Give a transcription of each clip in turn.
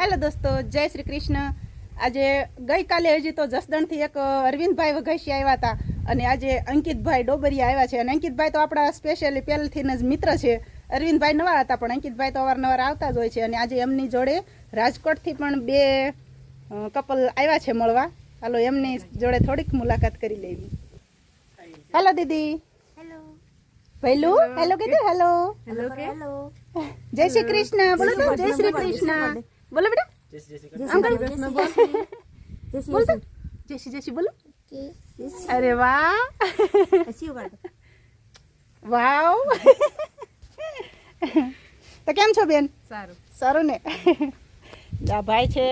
Hello દોસ્તો જય શ્રી કૃષ્ણ. આજે ગઈકાલે હજી તો જસદણથી એક અરવિંદભાઈ વઘાસી આવ્યા હતા અને આજે અંકિતભાઈ ડોબરિયા આવ્યા છે. અને અંકિતભાઈ તો આપણા સ્પેશિયલી પહેલથી જ મિત્ર છે. અરવિંદભાઈ નવા હતા પણ અંકિતભાઈ તો અવારનવાર આવતા જ હોય છે અને આજે એમની જોડે રાજકોટથી પણ બે કપલ આવ્યા છે મળવા. હાલો એમની જોડે થોડીક મુલાકાત કરી લેવી હેલો દીદી. હેલો. ભૈલું હેલો. કીધું? હેલો. Hello hello. જય શ્રી કૃષ્ણ. બોલો તો જય શ્રી કૃષ્ણ. બોલો બેટા બોલ તો જય શ્રી જય શ્રી બોલો અરે વાહ વાવ તો કેમ છો બેન સારું સારું ને આ ભાઈ છે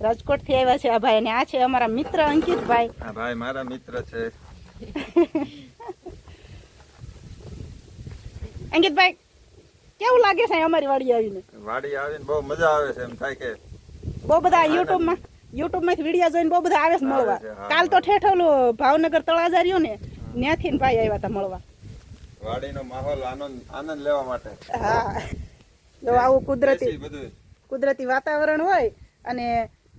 રાજકોટથી આવ્યા છે આ ભાઈ અને આ છે અમારા મિત્ર અંકિતભાઈ આ ભાઈ મારા મિત્ર છે. અંકિતભાઈ કેવું લાગે છે અમારી વાડી આવીને? વાડી આવીને બહુ મજા આવે છે એમ થાય કે બહુ બધા યુટ્યુબમાં યુટ્યુબમાંથી વિડિયો જોઈને બહુ બધા આવે છે મળવા. કાલ તો ઠેઠ ભાવનગર તળાજા રહ્યો ને ત્યાંથી ને ભાઈ આવ્યા હતા મળવા. વાડીનો માહોલ આનંદ આનંદ લેવા માટે. હા. જો આવું કુદરતી કુદરતી વાતાવરણ હોય અને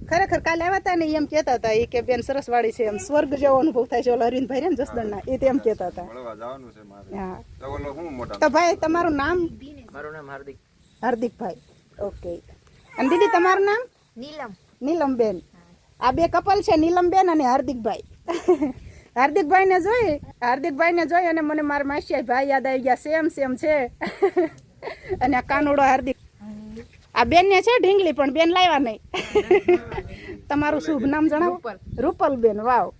ખરેખર કાલે આવ્યા હતા ને એમ કહેતા હતા એ કે બેન સરસ વાડી છે એમ. સ્વર્ગ જેવો અનુભવ થાય છે ઓલા રે ને જસદણના. એ તેમ કહેતા હતા હા. તો ભાઈ તમારું નામ? મારું નામ હાર્દિક. હાર્દિકભાઈ. ઓકે. અને દીદી તમારું નામ? નીલમ. નીલમબેન. આ બે કપલ છે નીલમબેન અને હાર્દિકભાઈ. હાર્દિકભાઈને જોઈ હાર્દિકભાઈને જોઈ અને મને મારા માસિયા ભાઈ યાદ આવી ગયા સેમ સેમ છે. અને આ કાનુડો હાર્દિક. આ બેન ને છે ઢીંગલી પણ બેન લાવ્યા નહીં. તમારું શુભ નામ જણાવો. રૂપલ. બેન વાવ.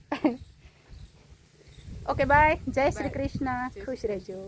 Okay bye. જય શ્રી કૃષ્ણ. ખુશ રહેજો.